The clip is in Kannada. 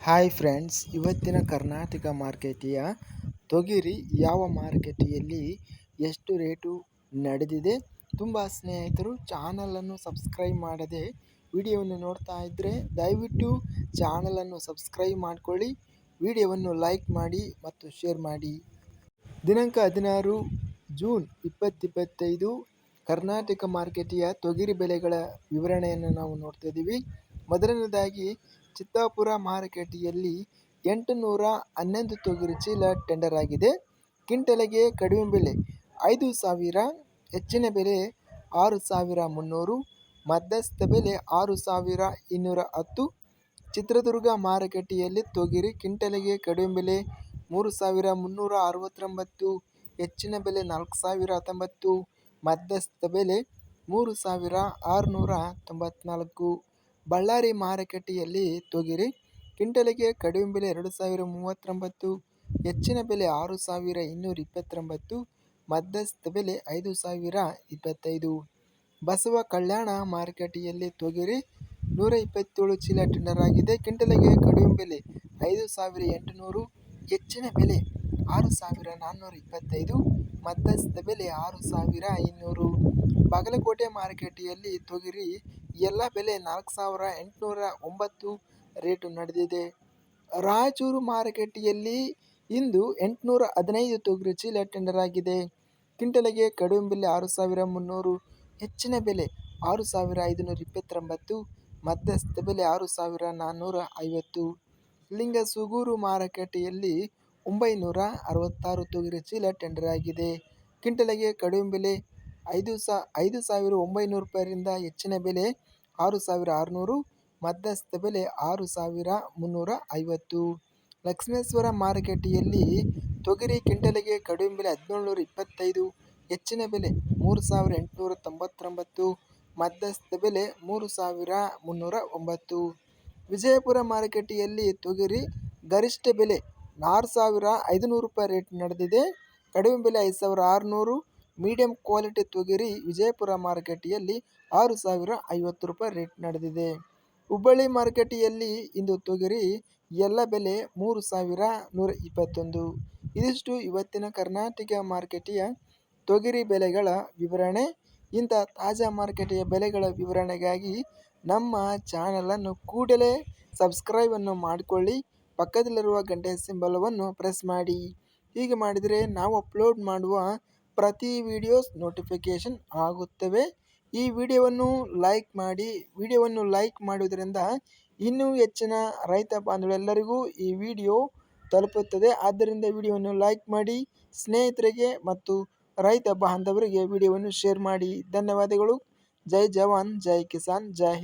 ಹಾಯ್ ಫ್ರೆಂಡ್ಸ್ ಇವತ್ತಿನ ಕರ್ನಾಟಕ ಮಾರ್ಕೆಟಿಯ ತೊಗರಿ ಯಾವ ಮಾರ್ಕೆಟಿಯಲ್ಲಿ ಎಷ್ಟು ರೇಟು ನಡೆದಿದೆ? ತುಂಬ ಸ್ನೇಹಿತರು ಚಾನಲನ್ನು ಸಬ್ಸ್ಕ್ರೈಬ್ ಮಾಡದೆ ವಿಡಿಯೋವನ್ನು ನೋಡ್ತಾ ಇದ್ದರೆ ದಯವಿಟ್ಟು ಚಾನಲನ್ನು ಸಬ್ಸ್ಕ್ರೈಬ್ ಮಾಡಿಕೊಳ್ಳಿ, ವಿಡಿಯೋವನ್ನು ಲೈಕ್ ಮಾಡಿ ಮತ್ತು ಶೇರ್ ಮಾಡಿ. ದಿನಾಂಕ ಹದಿನಾರು ಜೂನ್ ಇಪ್ಪತ್ತಿಪ್ಪತ್ತೈದು, ಕರ್ನಾಟಕ ಮಾರ್ಕೆಟಿಯ ತೊಗರಿ ಬೆಲೆಗಳ ವಿವರಣೆಯನ್ನು ನಾವು ನೋಡ್ತಾ ಇದ್ದೀವಿ. ಮೊದಲನೇದಾಗಿ ಚಿತ್ತಾಪುರ ಮಾರುಕಟ್ಟೆಯಲ್ಲಿ ಎಂಟು ನೂರ ಹನ್ನೊಂದು ತೊಗರಿ ಚೀಲ ಟೆಂಡರ್ ಆಗಿದೆ. ಕ್ವಿಂಟಲಿಗೆ ಕಡಿಮೆ ಬೆಲೆ ಐದು ಸಾವಿರ, ಹೆಚ್ಚಿನ ಬೆಲೆ ಆರು ಸಾವಿರ ಮುನ್ನೂರು, ಮಧ್ಯಸ್ಥ ಬೆಲೆ ಆರು ಸಾವಿರ ಇನ್ನೂರ ಹತ್ತು. ಚಿತ್ರದುರ್ಗ ಮಾರುಕಟ್ಟೆಯಲ್ಲಿ ತೊಗರಿ ಕ್ವಿಂಟಲಿಗೆ ಕಡಿಮೆ ಬೆಲೆ ಮೂರು ಸಾವಿರ ಮುನ್ನೂರ ಅರವತ್ತೊಂಬತ್ತು, ಹೆಚ್ಚಿನ ಬೆಲೆ ನಾಲ್ಕು ಸಾವಿರ ಹತ್ತೊಂಬತ್ತು, ಮಧ್ಯಸ್ಥ ಬೆಲೆ ಮೂರು ಸಾವಿರ ಆರುನೂರ ತೊಂಬತ್ನಾಲ್ಕು. ಬಳ್ಳಾರಿ ಮಾರುಕಟ್ಟೆಯಲ್ಲಿ ತೊಗರಿ. ಕ್ವಿಂಟಲಿಗೆ ಕಡಿಮೆ ಬೆಲೆ ಎರಡು ಸಾವಿರ ಮೂವತ್ತೊಂಬತ್ತು, ಹೆಚ್ಚಿನ ಬೆಲೆ ಆರು ಸಾವಿರ ಇನ್ನೂರ ಇಪ್ಪತ್ತೊಂಬತ್ತು, ಮಧ್ಯಸ್ಥ ಬೆಲೆ ಐದು ಸಾವಿರ ಇಪ್ಪತ್ತೈದು. ಬಸವ ಕಲ್ಯಾಣ ಮಾರುಕಟ್ಟೆಯಲ್ಲಿ ತೊಗರಿ. ನೂರ ಇಪ್ಪತ್ತೇಳು ಚೀಲ ಟೆಂಡರ್ ಆಗಿದೆ. ಕ್ವಿಂಟಲಿಗೆ ಕಡಿಮೆ ಬೆಲೆ ಐದು ಸಾವಿರ ಎಂಟುನೂರು, ಹೆಚ್ಚಿನ ಬೆಲೆ ಆರು ಸಾವಿರ ನಾನ್ನೂರ ಇಪ್ಪತ್ತೈದು, ಮಧ್ಯಸ್ಥ ಬೆಲೆ ಆರು ಸಾವಿರ ಇನ್ನೂರು. ಬಾಗಲಕೋಟೆ ಮಾರುಕಟ್ಟೆಯಲ್ಲಿ ತೊಗರಿ ಎಲ್ಲ ಬೆಲೆ ನಾಲ್ಕು ಸಾವಿರ ಎಂಟುನೂರ ಒಂಬತ್ತು ರೇಟು ನಡೆದಿದೆ. ರಾಯಚೂರು ಮಾರುಕಟ್ಟೆಯಲ್ಲಿ ಇಂದು ಎಂಟುನೂರ ಹದಿನೈದು ತೊಗರಿ ಚೀಲ ಟೆಂಡರ್ ಆಗಿದೆ. ಕ್ವಿಂಟಲಿಗೆ ಕಡಿಮೆ ಬೆಲೆ ಆರು ಸಾವಿರ ಮುನ್ನೂರು, ಹೆಚ್ಚಿನ ಬೆಲೆ ಆರು ಸಾವಿರ ಐದುನೂರ ಇಪ್ಪತ್ತೊಂಬತ್ತು, ಮಧ್ಯಸ್ಥ ಬೆಲೆ ಆರು ಸಾವಿರ ನಾನ್ನೂರ ಐವತ್ತು. ಲಿಂಗಸೂಗೂರು ಮಾರುಕಟ್ಟೆಯಲ್ಲಿ ಒಂಬೈನೂರ ಅರವತ್ತಾರು ತೊಗರಿ ಚೀಲ ಟೆಂಡರ್ ಆಗಿದೆ. ಕ್ವಿಂಟಲಿಗೆ ಕಡಿಮೆ ಬೆಲೆ ಐದು ಸಾ, ಐದು ಸಾವಿರ ಒಂಬೈನೂರು ರೂಪಾಯಿಯಿಂದ ಹೆಚ್ಚಿನ ಬೆಲೆ ಆರು ಸಾವಿರ ಆರುನೂರು, ಮಧ್ಯಸ್ಥ ಬೆಲೆ ಆರು ಸಾವಿರ ಮುನ್ನೂರ ಐವತ್ತು. ಲಕ್ಷ್ಮೇಶ್ವರ ಮಾರುಕಟ್ಟೆಯಲ್ಲಿ ತೊಗರಿ ಕಿಂಟಲಿಗೆ ಕಡಿಮೆ ಬೆಲೆ ಹದಿನೇಳು ಇಪ್ಪತ್ತೈದು, ಹೆಚ್ಚಿನ ಬೆಲೆ ಮೂರು ಸಾವಿರ ಎಂಟುನೂರ ತೊಂಬತ್ತೊಂಬತ್ತು, ಮಧ್ಯಸ್ಥ ಬೆಲೆ ಮೂರು ಸಾವಿರ ಮುನ್ನೂರ ಒಂಬತ್ತು. ವಿಜಯಪುರ ಮಾರುಕಟ್ಟೆಯಲ್ಲಿ ತೊಗರಿ ಗರಿಷ್ಠ ಬೆಲೆ ಆರು ಸಾವಿರ ಐದುನೂರು ರೂಪಾಯಿ ರೇಟ್ ನಡೆದಿದೆ. ಕಡಿಮೆ ಬೆಲೆ ಐದು ಸಾವಿರ ಆರುನೂರು ಮೀಡಿಯಂ ಕ್ವಾಲಿಟಿ ತೊಗರಿ ವಿಜಯಪುರ ಮಾರುಕಟ್ಟೆಯಲ್ಲಿ ಆರು ಸಾವಿರ ಐವತ್ತು ರೂಪಾಯಿ ರೇಟ್ ನಡೆದಿದೆ. ಹುಬ್ಬಳ್ಳಿ ಮಾರುಕಟ್ಟೆಯಲ್ಲಿ ಇಂದು ತೊಗರಿ ಎಲ್ಲ ಬೆಲೆ ಮೂರು ಸಾವಿರ ನೂರ ಇಪ್ಪತ್ತೊಂದು. ಇದಿಷ್ಟು ಇವತ್ತಿನ ಕರ್ನಾಟಕ ಮಾರುಕಟ್ಟೆಯ ತೊಗರಿ ಬೆಲೆಗಳ ವಿವರಣೆ. ಇಂಥ ತಾಜಾ ಮಾರುಕಟ್ಟೆಯ ಬೆಲೆಗಳ ವಿವರಣೆಗಾಗಿ ನಮ್ಮ ಚಾನಲನ್ನು ಕೂಡಲೇ ಸಬ್ಸ್ಕ್ರೈಬನ್ನು ಮಾಡಿಕೊಳ್ಳಿ. ಪಕ್ಕದಲ್ಲಿರುವ ಗಂಟೆ ಸಿಂಬಲವನ್ನು ಪ್ರೆಸ್ ಮಾಡಿ. ಹೀಗೆ ಮಾಡಿದರೆ ನಾವು ಅಪ್ಲೋಡ್ ಮಾಡುವ ಪ್ರತಿ ವಿಡಿಯೋಸ್ ನೋಟಿಫಿಕೇಷನ್ ಆಗುತ್ತವೆ. ಈ ವಿಡಿಯೋವನ್ನು ಲೈಕ್ ಮಾಡಿ, ವಿಡಿಯೋವನ್ನು ಲೈಕ್ ಮಾಡುವುದರಿಂದ ಇನ್ನೂ ಹೆಚ್ಚಿನ ರೈತ ಬಾಂಧವರೆಲ್ಲರಿಗೂ ಈ ವಿಡಿಯೋ ತಲುಪುತ್ತದೆ. ಆದ್ದರಿಂದ ವಿಡಿಯೋವನ್ನು ಲೈಕ್ ಮಾಡಿ, ಸ್ನೇಹಿತರಿಗೆ ಮತ್ತು ರೈತ ಬಾಂಧವರಿಗೆ ವಿಡಿಯೋವನ್ನು ಶೇರ್ ಮಾಡಿ. ಧನ್ಯವಾದಗಳು. ಜೈ ಜವಾನ್, ಜೈ ಕಿಸಾನ್, ಜೈ